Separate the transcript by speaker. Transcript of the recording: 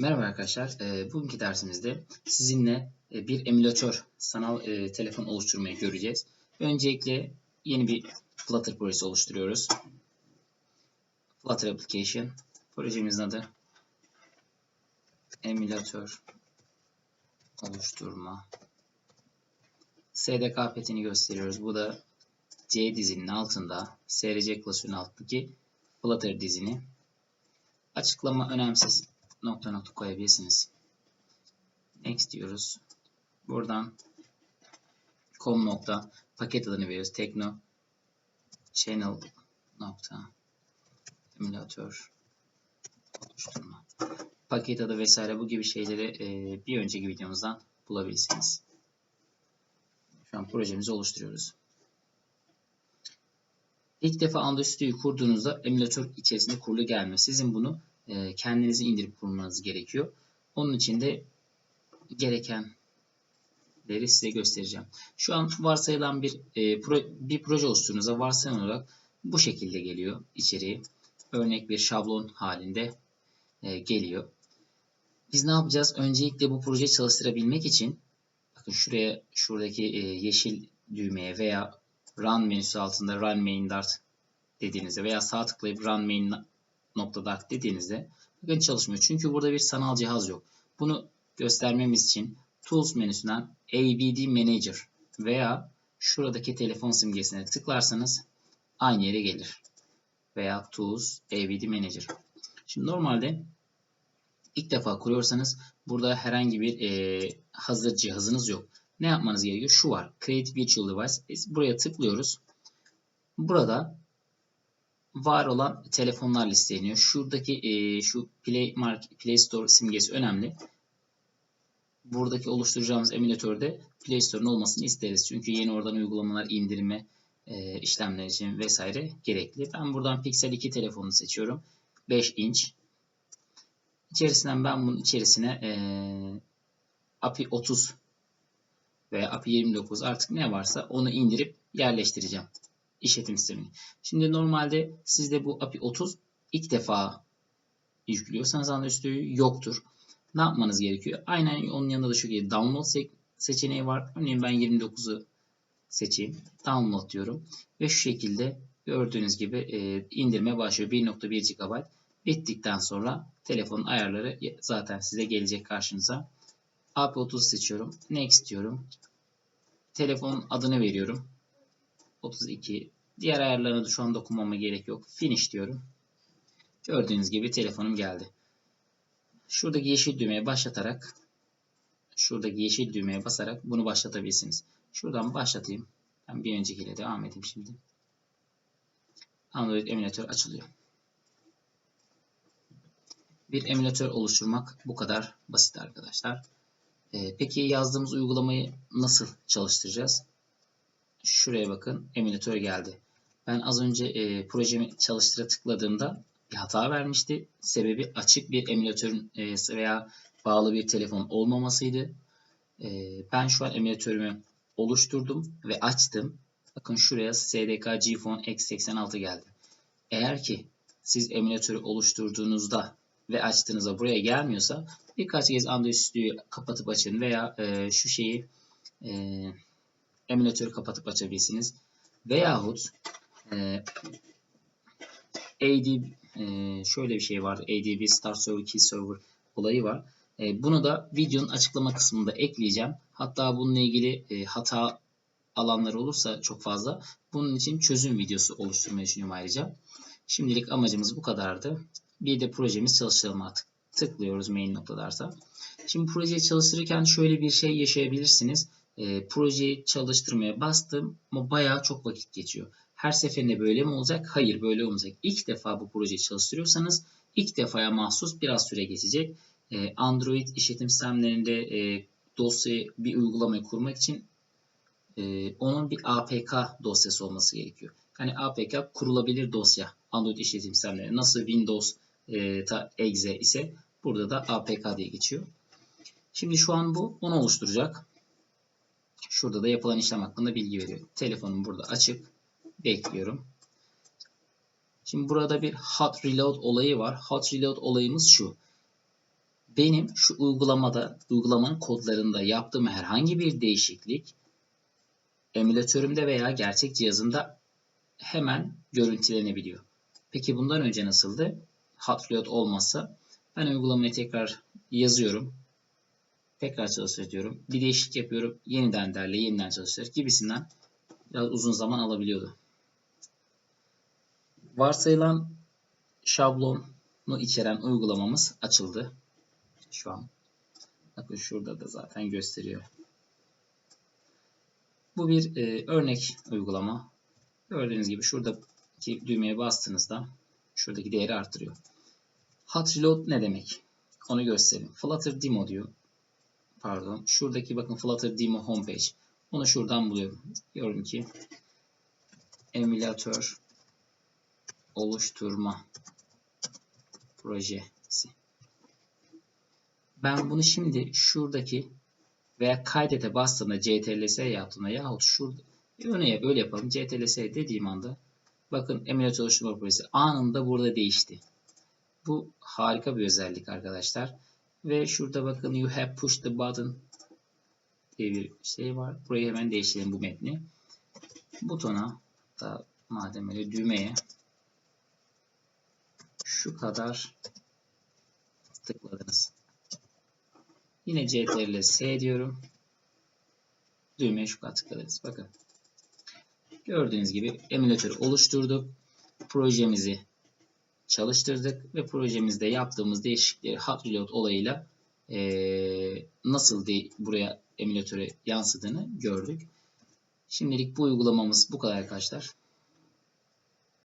Speaker 1: Merhaba arkadaşlar. Ee, bugünkü dersimizde sizinle e, bir emülatör sanal e, telefon oluşturmayı göreceğiz. Öncelikle yeni bir Flutter projesi oluşturuyoruz. Flutter Application. Projemizin adı emülatör oluşturma. SDK petini gösteriyoruz. Bu da C dizinin altında SRC klasörünün altındaki Flutter dizini. Açıklama önemsiz nokta nokta koyabilirsiniz. Next diyoruz. Buradan com nokta paket adını veriyoruz. Tekno channel nokta emülatör oluşturma. Paket adı vesaire bu gibi şeyleri e, bir önceki videomuzdan bulabilirsiniz. Şu an projemizi oluşturuyoruz. İlk defa Android Studio'yu kurduğunuzda emülatör içerisinde kurulu gelmiyor. Sizin bunu e, kendinizi indirip kurmanız gerekiyor. Onun için de gerekenleri size göstereceğim. Şu an varsayılan bir e, pro, bir proje oluşturduğunuzda varsayılan olarak bu şekilde geliyor içeriği. Örnek bir şablon halinde e, geliyor. Biz ne yapacağız? Öncelikle bu projeyi çalıştırabilmek için bakın şuraya şuradaki e, yeşil düğmeye veya Run menüsü altında Run Main Dart dediğinizde veya sağ tıklayıp Run Main nokta dediğinizde bakın çalışmıyor. Çünkü burada bir sanal cihaz yok. Bunu göstermemiz için Tools menüsünden ABD Manager veya şuradaki telefon simgesine tıklarsanız aynı yere gelir. Veya Tools ABD Manager. Şimdi normalde ilk defa kuruyorsanız burada herhangi bir e, hazır cihazınız yok. Ne yapmanız gerekiyor? Şu var. Create Virtual Device. Buraya tıklıyoruz. Burada var olan telefonlar listeleniyor. Şuradaki e, şu Play, Mark, Play Store simgesi önemli. Buradaki oluşturacağımız emülatörde Play Store'un olmasını isteriz. Çünkü yeni oradan uygulamalar indirme e, işlemler için vesaire gerekli. Ben buradan Pixel 2 telefonunu seçiyorum. 5 inç. İçerisinden ben bunun içerisine e, API 30 veya API 29 artık ne varsa onu indirip yerleştireceğim işletim sistemini. Şimdi normalde sizde bu API 30 ilk defa yüklüyorsanız Studio'yu yoktur. Ne yapmanız gerekiyor? Aynen onun yanında da şu gibi download seçeneği var. Örneğin ben 29'u seçeyim. Download diyorum. Ve şu şekilde gördüğünüz gibi e, indirme başlıyor. 1.1 GB bittikten sonra telefonun ayarları zaten size gelecek karşınıza. API 30 seçiyorum. Next diyorum. Telefonun adını veriyorum. 32. Diğer ayarlarına da şu an dokunmama gerek yok. Finish diyorum. Gördüğünüz gibi telefonum geldi. Şuradaki yeşil düğmeye başlatarak şuradaki yeşil düğmeye basarak bunu başlatabilirsiniz. Şuradan başlatayım. Ben bir öncekiyle devam edeyim şimdi. Android emülatör açılıyor. Bir emülatör oluşturmak bu kadar basit arkadaşlar. Ee, peki yazdığımız uygulamayı nasıl çalıştıracağız? Şuraya bakın emülatör geldi. Ben az önce e, projemi çalıştıra tıkladığımda bir hata vermişti. Sebebi açık bir emülatörün e, veya bağlı bir telefon olmamasıydı. E, ben şu an emülatörümü oluşturdum ve açtım. Bakın şuraya SDK GPhone X86 geldi. Eğer ki siz emülatörü oluşturduğunuzda ve açtığınızda buraya gelmiyorsa birkaç kez Android Studio'yu kapatıp açın veya e, şu şeyi e, emülatörü kapatıp açabilirsiniz. Veyahut e, AD e, şöyle bir şey var. ADB Start Server Key Server olayı var. E, bunu da videonun açıklama kısmında ekleyeceğim. Hatta bununla ilgili e, hata alanları olursa çok fazla bunun için çözüm videosu oluşturmayı düşünüyorum ayrıca. Şimdilik amacımız bu kadardı. Bir de projemiz çalıştıralım artık. Tıklıyoruz main noktadarsa. Şimdi projeyi çalıştırırken şöyle bir şey yaşayabilirsiniz e, projeyi çalıştırmaya bastım ama bayağı çok vakit geçiyor. Her seferinde böyle mi olacak? Hayır böyle olmayacak. İlk defa bu projeyi çalıştırıyorsanız ilk defaya mahsus biraz süre geçecek. E, Android işletim sistemlerinde e, dosyayı bir uygulamayı kurmak için e, onun bir APK dosyası olması gerekiyor. Yani APK kurulabilir dosya Android işletim sistemleri nasıl Windows e, ta exe ise burada da APK diye geçiyor. Şimdi şu an bu onu oluşturacak. Şurada da yapılan işlem hakkında bilgi veriyor. Telefonum burada açık. Bekliyorum. Şimdi burada bir hot reload olayı var. Hot reload olayımız şu. benim şu uygulamada, uygulamanın kodlarında yaptığım herhangi bir değişiklik emülatörümde veya gerçek cihazımda hemen görüntülenebiliyor. Peki bundan önce nasıldı? Hot reload olmasa ben uygulamayı tekrar yazıyorum. Tekrar çalıştır diyorum. Bir değişiklik yapıyorum. Yeniden derle, yeniden çalıştır gibisinden biraz uzun zaman alabiliyordu. Varsayılan şablonu içeren uygulamamız açıldı. Şu an. Bakın şurada da zaten gösteriyor. Bu bir e, örnek uygulama. Gördüğünüz gibi şuradaki düğmeye bastığınızda şuradaki değeri arttırıyor. Hot reload ne demek? Onu göstereyim. Flutter demo diyor. Pardon. Şuradaki bakın Flutter demo homepage. Onu şuradan buluyorum. Diyorum ki emülatör oluşturma projesi. Ben bunu şimdi şuradaki veya kaydete bastığımda CTRL-S yaptığımda yahut şurada örneğe böyle yapalım. CTRL-S dediğim anda bakın emülatör oluşturma projesi anında burada değişti. Bu harika bir özellik arkadaşlar. Ve şurada bakın you have pushed the button diye bir şey var. Burayı hemen değiştirelim bu metni. Butona da madem öyle düğmeye şu kadar tıkladınız. Yine CTRL S diyorum. Düğmeye şu kadar tıkladınız. Bakın. Gördüğünüz gibi emülatörü oluşturduk. Projemizi çalıştırdık ve projemizde yaptığımız değişiklikleri hot reload olayıyla ee, nasıl de buraya emülatöre yansıdığını gördük. Şimdilik bu uygulamamız bu kadar arkadaşlar.